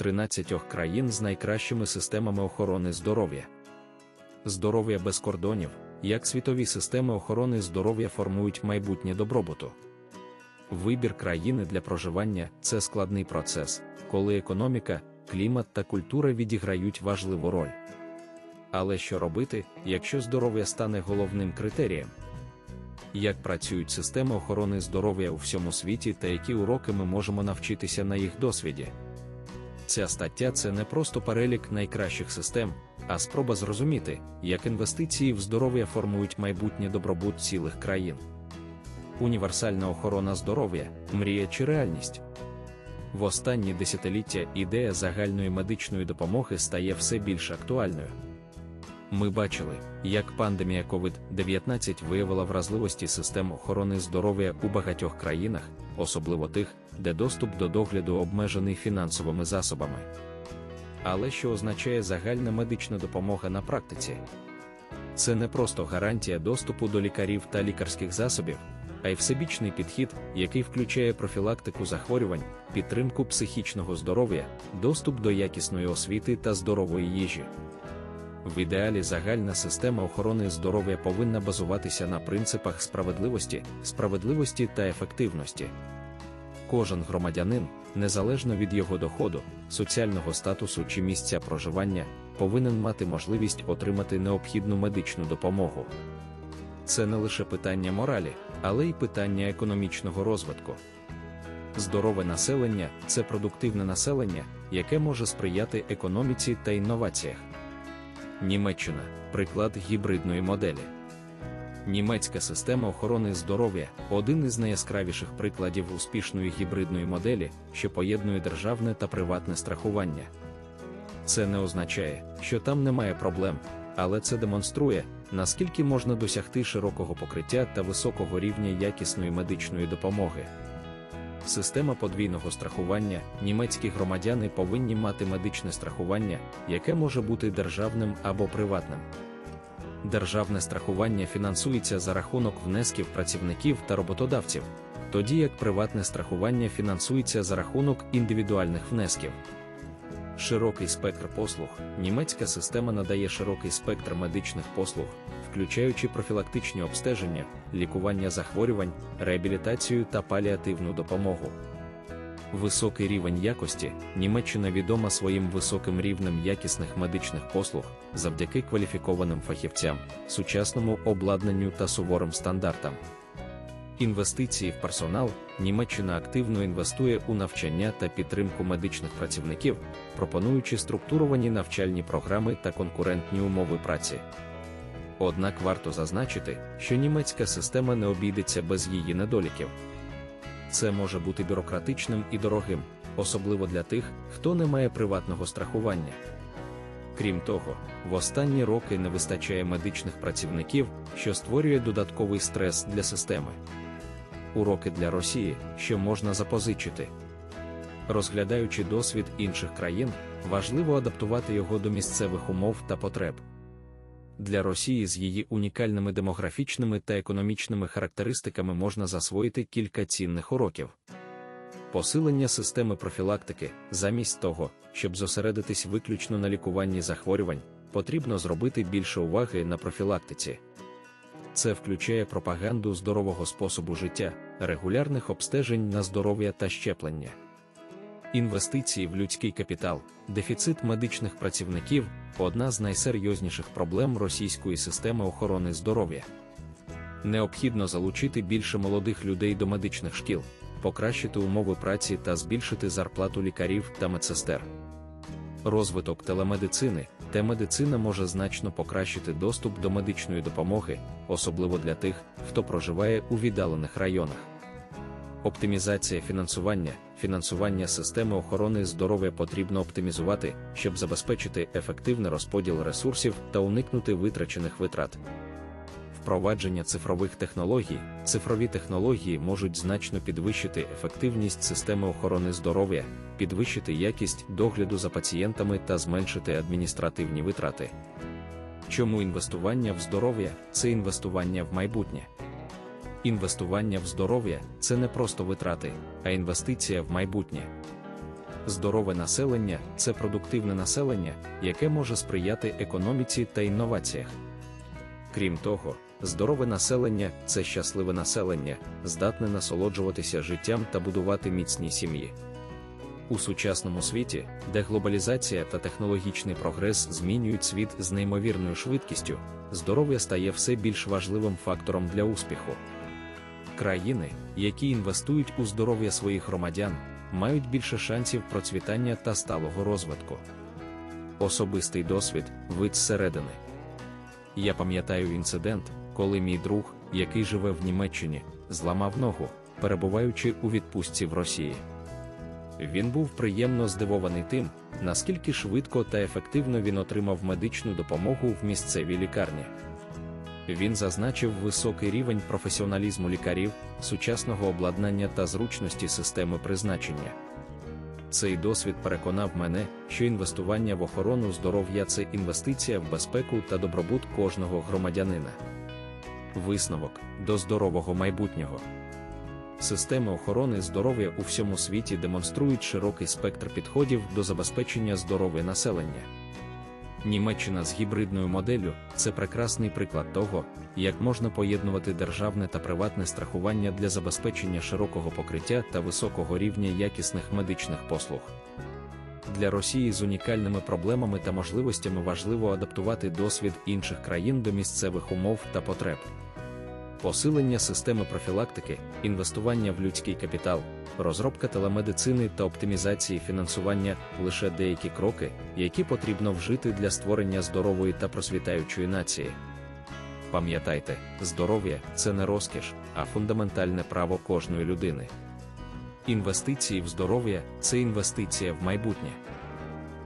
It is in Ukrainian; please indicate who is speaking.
Speaker 1: 13 країн з найкращими системами охорони здоров'я. Здоров'я без кордонів, як світові системи охорони здоров'я формують майбутнє добробуту. Вибір країни для проживання це складний процес, коли економіка, клімат та культура відіграють важливу роль. Але що робити, якщо здоров'я стане головним критерієм? Як працюють системи охорони здоров'я у всьому світі та які уроки ми можемо навчитися на їх досвіді? Ця стаття це не просто перелік найкращих систем, а спроба зрозуміти, як інвестиції в здоров'я формують майбутнє добробут цілих країн. Універсальна охорона здоров'я, мрія чи реальність. В останні десятиліття ідея загальної медичної допомоги стає все більш актуальною. Ми бачили, як пандемія COVID-19 виявила вразливості систем охорони здоров'я у багатьох країнах, особливо тих, де доступ до догляду обмежений фінансовими засобами. Але що означає загальна медична допомога на практиці? Це не просто гарантія доступу до лікарів та лікарських засобів, а й всебічний підхід, який включає профілактику захворювань, підтримку психічного здоров'я, доступ до якісної освіти та здорової їжі. В ідеалі загальна система охорони здоров'я повинна базуватися на принципах справедливості, справедливості та ефективності. Кожен громадянин, незалежно від його доходу, соціального статусу чи місця проживання, повинен мати можливість отримати необхідну медичну допомогу. Це не лише питання моралі, але й питання економічного розвитку. Здорове населення це продуктивне населення, яке може сприяти економіці та інноваціях. Німеччина приклад гібридної моделі. Німецька система охорони здоров'я один із найяскравіших прикладів успішної гібридної моделі, що поєднує державне та приватне страхування. Це не означає, що там немає проблем, але це демонструє, наскільки можна досягти широкого покриття та високого рівня якісної медичної допомоги. Система подвійного страхування, німецькі громадяни повинні мати медичне страхування, яке може бути державним або приватним. Державне страхування фінансується за рахунок внесків працівників та роботодавців, тоді як приватне страхування фінансується за рахунок індивідуальних внесків. Широкий спектр послуг. Німецька система надає широкий спектр медичних послуг, включаючи профілактичні обстеження, лікування захворювань, реабілітацію та паліативну допомогу. Високий рівень якості Німеччина відома своїм високим рівнем якісних медичних послуг завдяки кваліфікованим фахівцям, сучасному обладнанню та суворим стандартам. Інвестиції в персонал Німеччина активно інвестує у навчання та підтримку медичних працівників, пропонуючи структуровані навчальні програми та конкурентні умови праці. Однак варто зазначити, що німецька система не обійдеться без її недоліків. Це може бути бюрократичним і дорогим, особливо для тих, хто не має приватного страхування. Крім того, в останні роки не вистачає медичних працівників, що створює додатковий стрес для системи. Уроки для Росії, що можна запозичити. Розглядаючи досвід інших країн, важливо адаптувати його до місцевих умов та потреб. Для Росії з її унікальними демографічними та економічними характеристиками можна засвоїти кілька цінних уроків. Посилення системи профілактики, замість того, щоб зосередитись виключно на лікуванні захворювань, потрібно зробити більше уваги на профілактиці. Це включає пропаганду здорового способу життя, регулярних обстежень на здоров'я та щеплення. Інвестиції в людський капітал, дефіцит медичних працівників одна з найсерйозніших проблем російської системи охорони здоров'я. Необхідно залучити більше молодих людей до медичних шкіл, покращити умови праці та збільшити зарплату лікарів та медсестер. Розвиток телемедицини, телемедицина може значно покращити доступ до медичної допомоги, особливо для тих, хто проживає у віддалених районах. Оптимізація фінансування. Фінансування системи охорони здоров'я потрібно оптимізувати, щоб забезпечити ефективний розподіл ресурсів та уникнути витрачених витрат. Впровадження цифрових технологій. Цифрові технології можуть значно підвищити ефективність системи охорони здоров'я, підвищити якість догляду за пацієнтами та зменшити адміністративні витрати. Чому інвестування в здоров'я це інвестування в майбутнє? Інвестування в здоров'я це не просто витрати, а інвестиція в майбутнє. Здорове населення це продуктивне населення, яке може сприяти економіці та інноваціях. Крім того, здорове населення це щасливе населення, здатне насолоджуватися життям та будувати міцні сім'ї. У сучасному світі, де глобалізація та технологічний прогрес змінюють світ з неймовірною швидкістю, здоров'я стає все більш важливим фактором для успіху. Країни, які інвестують у здоров'я своїх громадян, мають більше шансів процвітання та сталого розвитку. Особистий досвід вид зсередини. Я пам'ятаю інцидент, коли мій друг, який живе в Німеччині, зламав ногу, перебуваючи у відпустці в Росії. Він був приємно здивований тим, наскільки швидко та ефективно він отримав медичну допомогу в місцевій лікарні. Він зазначив високий рівень професіоналізму лікарів, сучасного обладнання та зручності системи призначення. Цей досвід переконав мене, що інвестування в охорону здоров'я це інвестиція в безпеку та добробут кожного громадянина. Висновок до здорового майбутнього. Системи охорони здоров'я у всьому світі демонструють широкий спектр підходів до забезпечення здоров'я населення. Німеччина з гібридною моделлю це прекрасний приклад того, як можна поєднувати державне та приватне страхування для забезпечення широкого покриття та високого рівня якісних медичних послуг. Для Росії з унікальними проблемами та можливостями важливо адаптувати досвід інших країн до місцевих умов та потреб. Посилення системи профілактики, інвестування в людський капітал, розробка телемедицини та оптимізації фінансування лише деякі кроки, які потрібно вжити для створення здорової та просвітаючої нації. Пам'ятайте, здоров'я це не розкіш, а фундаментальне право кожної людини. Інвестиції в здоров'я це інвестиція в майбутнє.